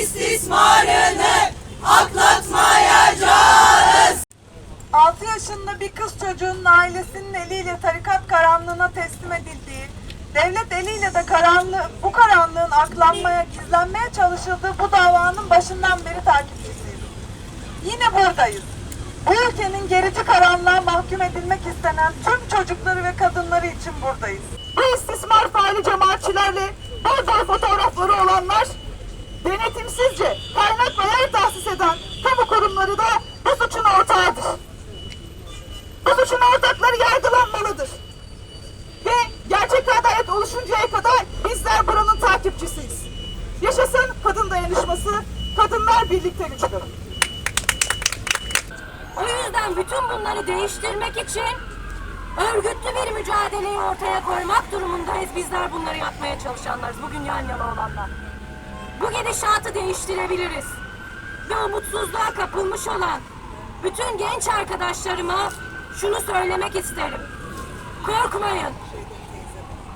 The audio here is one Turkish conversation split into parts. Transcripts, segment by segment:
istismarını atlatmayacağız. 6 yaşında bir kız çocuğunun ailesinin eliyle tarikat karanlığına teslim edildiği, devlet eliyle de karanlığı, bu karanlığın aklanmaya, gizlenmeye çalışıldığı bu davanın başından beri takipçisiyiz. Yine buradayız. Bu ülkenin gerici karanlığa mahkum edilmek istenen tüm çocukları ve kadınları için buradayız. Bu istismar faili denetimsizce kaynak ve yer tahsis eden kamu kurumları da bu suçun ortağıdır. Bu suçun ortakları yargılanmalıdır. Ve gerçek adalet oluşuncaya kadar bizler buranın takipçisiyiz. Yaşasın kadın dayanışması, kadınlar birlikte güçlü. O yüzden bütün bunları değiştirmek için örgütlü bir mücadeleyi ortaya koymak durumundayız. Bizler bunları yapmaya çalışanlarız. Bugün yan yana olanlar. Bu gidişatı değiştirebiliriz. Ve umutsuzluğa kapılmış olan bütün genç arkadaşlarıma şunu söylemek isterim. Korkmayın.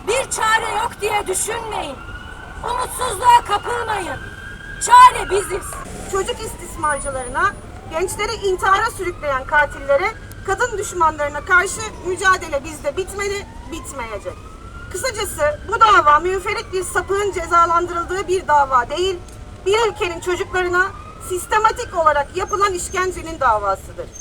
Bir çare yok diye düşünmeyin. Umutsuzluğa kapılmayın. Çare biziz. çocuk istismarcılarına, gençleri intihara sürükleyen katillere, kadın düşmanlarına karşı mücadele bizde bitmedi, bitmeyecek. Kısacası bu dava münferit bir sapığın cezalandırıldığı bir dava değil, bir ülkenin çocuklarına sistematik olarak yapılan işkencenin davasıdır.